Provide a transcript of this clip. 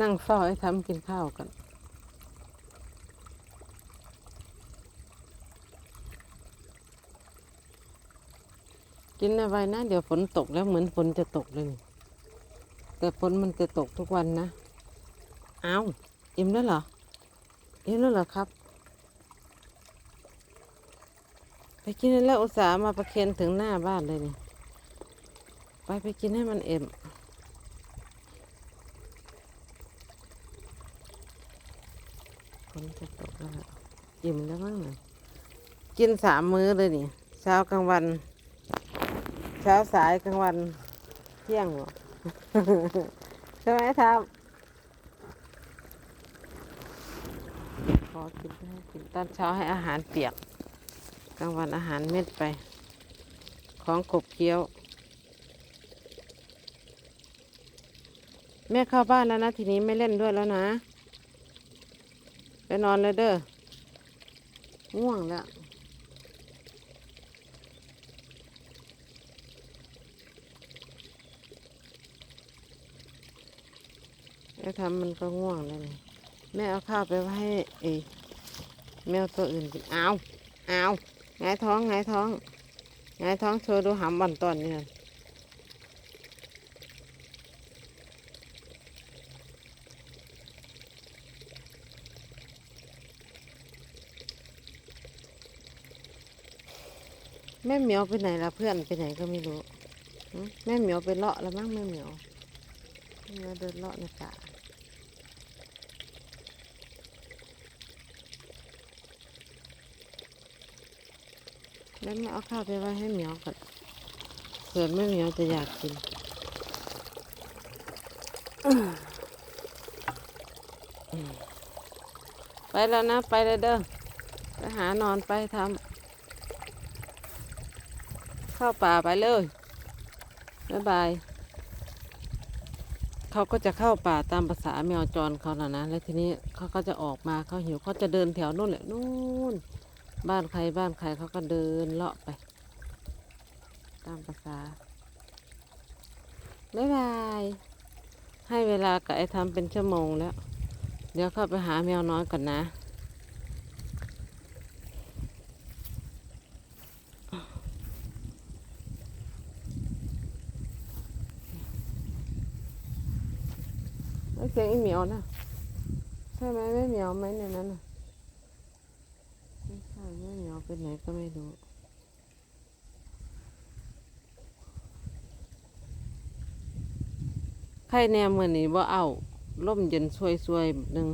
นั่งเฝ้าให้ทำกินข้าวกันกินอะไรนะ เดี๋ยวฝนตกแล้วเหมือนฝนจะตกเลย แต่ฝนมันจะตกทุกวันนะอ้าวอิ่มแล้วเหรอ อิ่มแล้วเหรอครับ ไปกินแล้วอุตส่าห์มาประเคนถึงหน้าบ้านเลยนี่ ไปไปกินให้มันเอ็มฝ นจะตกแล้วอิ่มแล้วมั้งน่ะกินสามมื้อเลยนี่ เช้ากลางวัน เช้าสายกลางวันเที่ยงเหรอใช่ไหมทับพอกินได้กินตอนเช้าให้อาหารเปียก กลางวันอาหารเม็ดไป ของกบเคี้ยว แม่เข้าบ้านแล้วนะ ทีนี้ไม่เล่นด้วยแล้วนะ ไปนอนเลยเด้อง่วงแล้วแม่ทำมันก็ง่วงแล้วนี่แม่เอาข้าวไปให้ไอ้แมวตัวอื่นกินเอาเอาหงท้องหงท้องหงท้องโชว์ดูหำบันตอนนี่นะ แม่เหมียวไปไหนละเพื่อนไปไหนก็ไม่รู้แม่เหมียวไปเลาะแล้วมั้งแม่เหมียวม่เดินเลาะในป่าแล้วมาเอาข้าวไปไว้ให้เหมียวก่อนเผื่อแม่เหมียวจะอยากกินไปแล้วนะ ไปเลยเด้อไปหานอนไปทำ เข้าป่าไปเลยบ๊ายบายเขาก็จะเข้าป่าตามภาษาแมวจรเขาน่ะนะ แล้วทีนี้เขาก็จะออกมาเขาหิวเขาจะเดินแถวนู่นแหละนู่นบ้านใครบ้านใครเขาก็เดินเลาะไป ตามภาษาบ๊ายบายให้เวลากับไอ้ทำเป็นชั่วโมงแล้ว เดี๋ยวเข้าไปหาแมวน้อยก่อนนะ ไม่เสียงอีเหมียวนะใช่ไหมไม่เหมียวไหมในนั้นน่ะไม่ใช่ไม่เหมียวเป็นไหนก็ไม่รู้ใครแนมมือนี้ว่าเอาล่มเย็นช่วยๆหนึ่ง